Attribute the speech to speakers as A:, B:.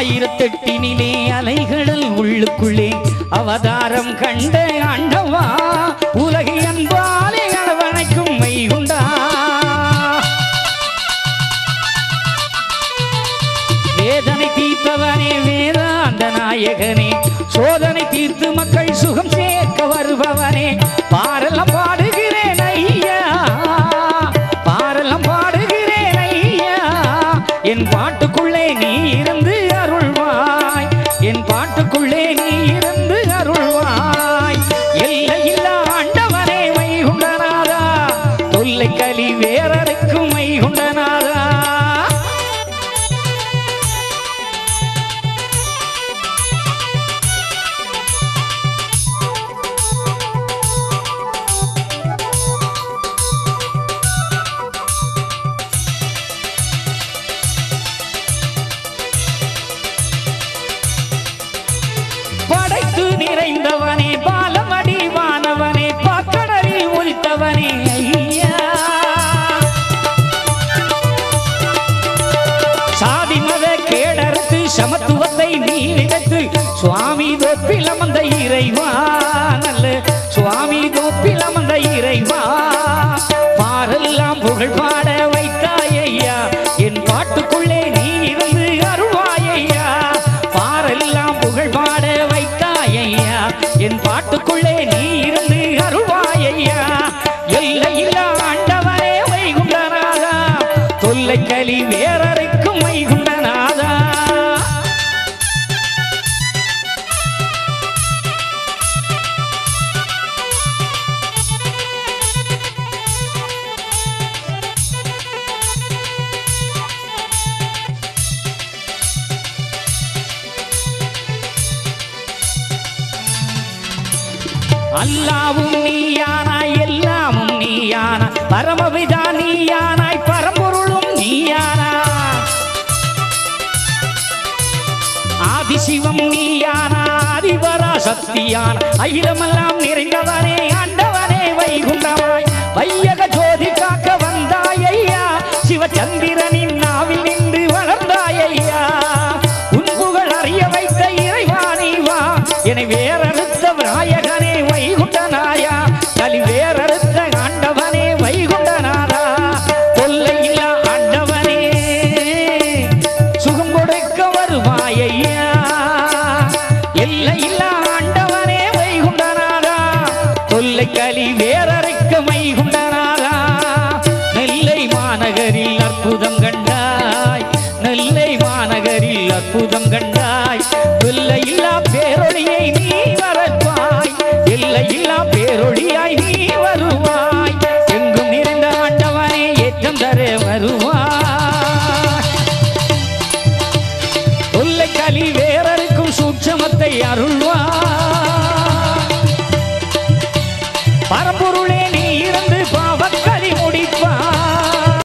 A: ஆயிரத்தெட்டினிலே அலைகடல் உள்ளுக்குள்ளே அவதாரம் கண்ட ஆண்டவா உலகை அன்பாலே அளவணைக்கும் மைகுண்டா. வேதனை தீர்ப்பவனே வேதாந்த நாயகனே சோதனை தீர்த்து மக்கள் சுகம் சேர்க்க வருபவனே. படைத்து நிறைந்தவனே பாலமடி வானவனே பாக்கடலில் உரித்தவனே ஐயா. சாதி மத கேடறுத்து சமத்துவத்தை நீடித்து சுவாமி தொப்பில் அமர்ந்த இறைவா நல்ல சுவாமி தொப்பில் அமர்ந்த இறைவா. பாரெல்லாம் புகழ் பாட வேறறைக்கும் வேறரைக்கும் வைகுண்டநாதா. அல்லாவும் நீயானா எல்லாமும் நீயானா பரமபிதா நீயானாய் ஆதிசிவம் நீயானா ஆதிபரா சக்தியான. அகிலமெல்லாம் நிறைந்தவனே ஆண்டவனே வைகுண்டவாய் வையக ஜோதி எல்லை இல்லா ஆண்டவனே வைகுண்டனாரா தொல்லை கலி வேறறைக்கு மைகுண்டனாரா நெல்லை மாநகரில் அற்புதம் கண்டாய். நெல்லை மாநகரில் அற்புதம் கண்டாய். தொல்லை இல்லா பேரொழியை நீ வரப்பாய். எல்லை இல்லா பேரொழியாய் நீ quero luar Para